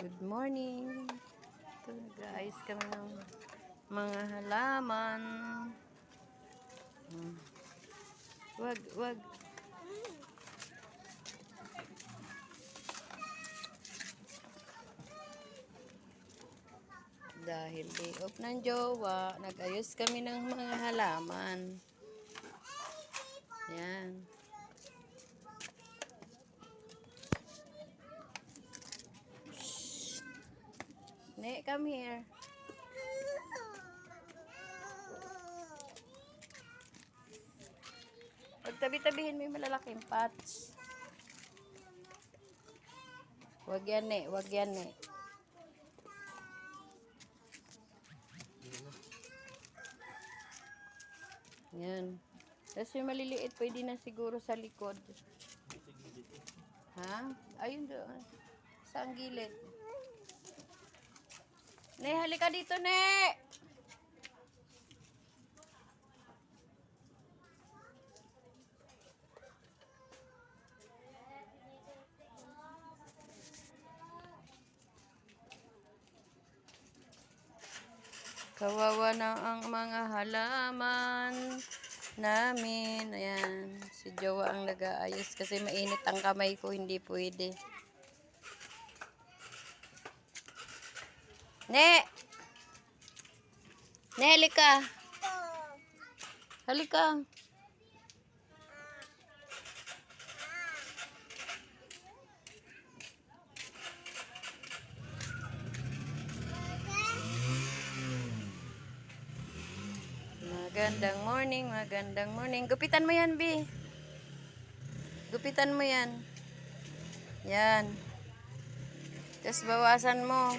Good morning. Ito, nag-aayos kami ng mga halaman. Hmm. Wag, wag. Dahil day off ng jowa, nag-ayos kami ng mga halaman. Yan. Ne, come here. Pag tabi-tabihin mo yung malalaking pots. Wag yan eh, wag yan eh. Yan. Tapos yung maliliit, pwede na siguro sa likod. Ha? Ayun doon. Sa ang gilid. Ne, halika dito, Ne! Kawawa na ang mga halaman namin. Ayan, si Jowa ang nag-aayos kasi mainit ang kamay ko, hindi pwede. Ne! Ne, halika. Halika. Magandang morning, magandang morning. Gupitan mo yan, Bi. Gupitan mo yan. Yan. Tapos bawasan mo.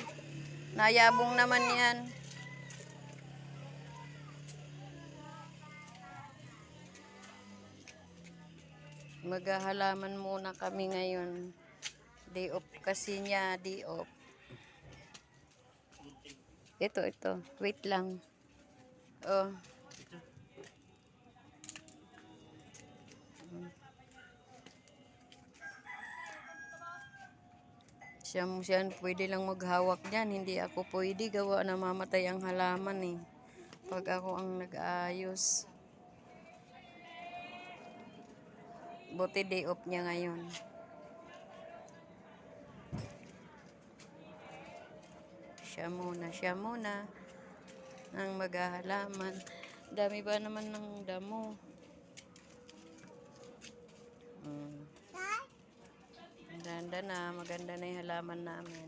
Nayabong naman yan. Maghahalaman muna kami ngayon. Day off kasi niya, day off. Ito, ito. Wait lang. Oh. Siya, siya pwede lang maghawak dyan. Hindi ako pwede gawa na mamatay ang halaman eh. Pag ako ang nag-aayos. Buti day off niya ngayon. Siya muna, siya muna ang maghahalaman. Dami ba naman ng damo? Ganda na, maganda na yung halaman namin.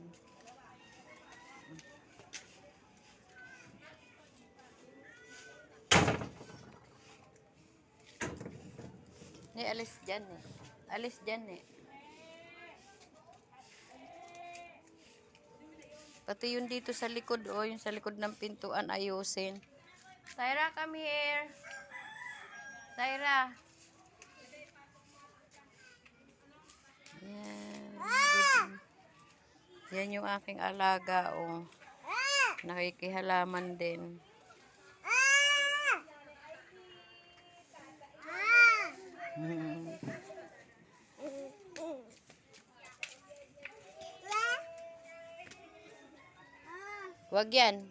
Ni alis dyan eh. Alis dyan eh. Pati yun dito sa likod, oh, yung sa likod ng pintuan, ayusin. Tyra, come here. Tyra. Yan. Yan yung aking alaga, oh. Nakikihalaman din. Wag yan.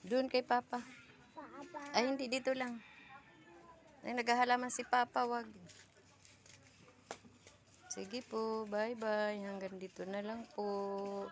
Doon kay Papa. Ay, hindi dito lang. Ay, naghahalaman si Papa, wag. Sige po, bye-bye. Hanggang dito na lang po.